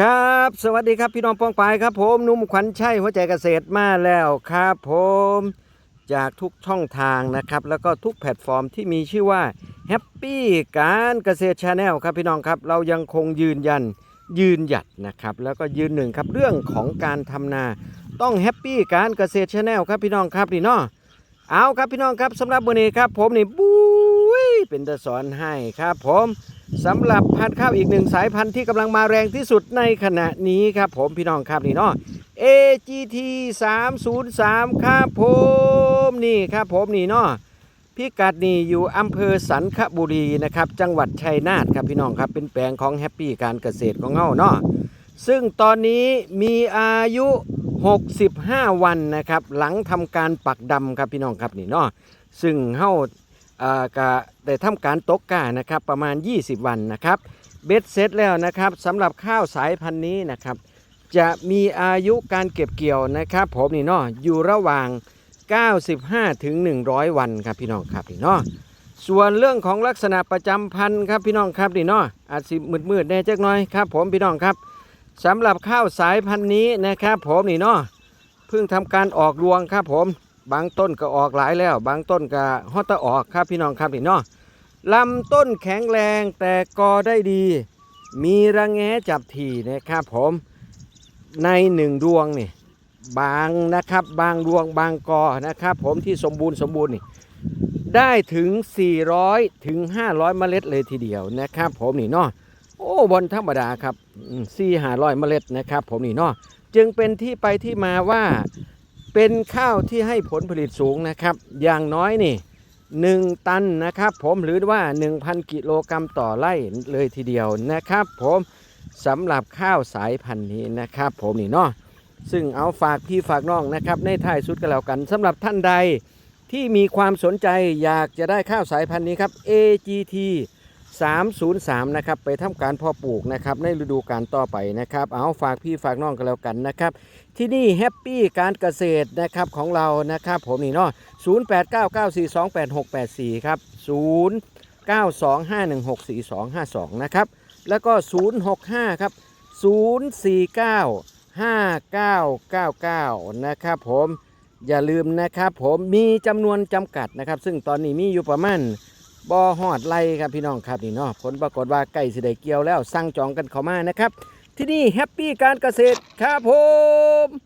ครับ สวัสดีครับพี่น้องปองปายครับ ผมหนุ่มขวัญชัยหัวใจเกษตรมาแล้วครับผมจากทุกช่องทางนะครับ แล้วก็ทุกแพลตฟอร์มที่มีชื่อว่าแฮปปี้การเกษตรชาแนลครับพี่น้องครับ เรายังคงยืนยันยืนหยัดนะครับ แล้วก็ยืนหนึ่งครับเรื่องของการทำนาต้องแฮปปี้การเกษตรชาแนลครับพี่น้องครับนี่เนาะเอาครับพี่น้องครับสำหรับวันนี้ครับ ผมนี่บุ้ย เป็นตะสอนให้ครับผมสำหรับพันธุ์ข้าวอีกหนึ่งสายพันธุ์ที่กำลังมาแรงที่สุดในขณะนี้ครับผมพี่น้องครับนี่เนาะ AGT 303ครับผมนี่ครับผมนี่เนาะพิกัดนี่อยู่อำเภอสันคบุรีนะครับ จังหวัดชัยนาทครับพี่น้องครับเป็นแปลงของแฮปปี้การเกษตรของเฮาเนาะซึ่งตอนนี้มีอายุ 65 วันนะครับ หลังทำการปักดำครับพี่น้องครับนี่เนาะซึ่งเฮา อ่าก็ได้ทำการตกกานะครับประมาณ 20 วันนะครับเบ็ดเสร็จแล้วนะครับสำหรับข้าวสายพันธุ์นี้นะครับจะมีอายุการเก็บเกี่ยวนะครับผมนี่เนาะอยู่ระหว่าง 95 ถึง 100 วันครับพี่น้องครับนี่เนาะส่วนเรื่องของลักษณะประจำพันธุ์ครับพี่น้องครับนี่เนาะอาจสิมืดๆแน่จักหน่อยครับผมพี่น้องครับสำหรับข้าวสายพันธุ์นี้นะครับผมนี่เนาะเพิ่งทำการออกรวงครับผม บางต้นก็ออกหลายแล้ว บางต้นก็ฮอตตะออกครับพี่น้องครับนี่เนาะลำต้นแข็งแรงแต่กอได้ดี มีระแงจับถี่นะครับผมในหนึ่งดวงนี่บางนะครับบางดวงบางกอนะครับผมที่สมบูรณ์สมบูรณ์นี่ได้ถึง 400 ถึง 500 เมล็ดเลยทีเดียวนะครับ ผมนี่เนาะโอ้บนธรรมดาครับสี่ห้าร้อยเมล็ดนะครับ ผมนี่เนาะจึงเป็นที่ไปที่มาว่า เป็นข้าวที่ให้ผลผลิตสูงนะครับ อย่างน้อยนี่1ตันนะครับ ผมหรือว่า 1,000 กิโลกรัมต่อไร่เลยทีเดียวนะครับ ผมสำหรับข้าวสายพันธุ์นี้นะครับ ผมนี่เนาะซึ่งเอาฝากพี่ฝากน้องนะครับ ในท้ายสุดก็แล้วกันสำหรับท่านใดที่มีความสนใจอยากจะได้ข้าวสายพันธุ์นี้ครับ AGT 303 นะครับ ไปทำการพาะปลูกนะครับ ในฤดูกาลต่อไปนะครับ เอาฝากพี่ฝากน้องกันแล้วกันนะครับ ที่นี่แฮปปี้การเกษตรนะครับของเรานะครับ ผมนี่เนาะ0899428684 ครับ 0925164252 นะครับ แล้วก็ 065 ครับ 0495999 นะครับผมอย่าลืมนะครับผมมีจำนวนจำกัดนะครับ ซึ่งตอนนี้มีอยู่ประมาณ บ่หอดไล่ครับพี่น้องครับนี่เนาะผลปรากฏว่าไก่สิได้เกี่ยวแล้วสั่งจองกันเข้ามานะครับ ที่นี่แฮปปี้การเกษตรครับผม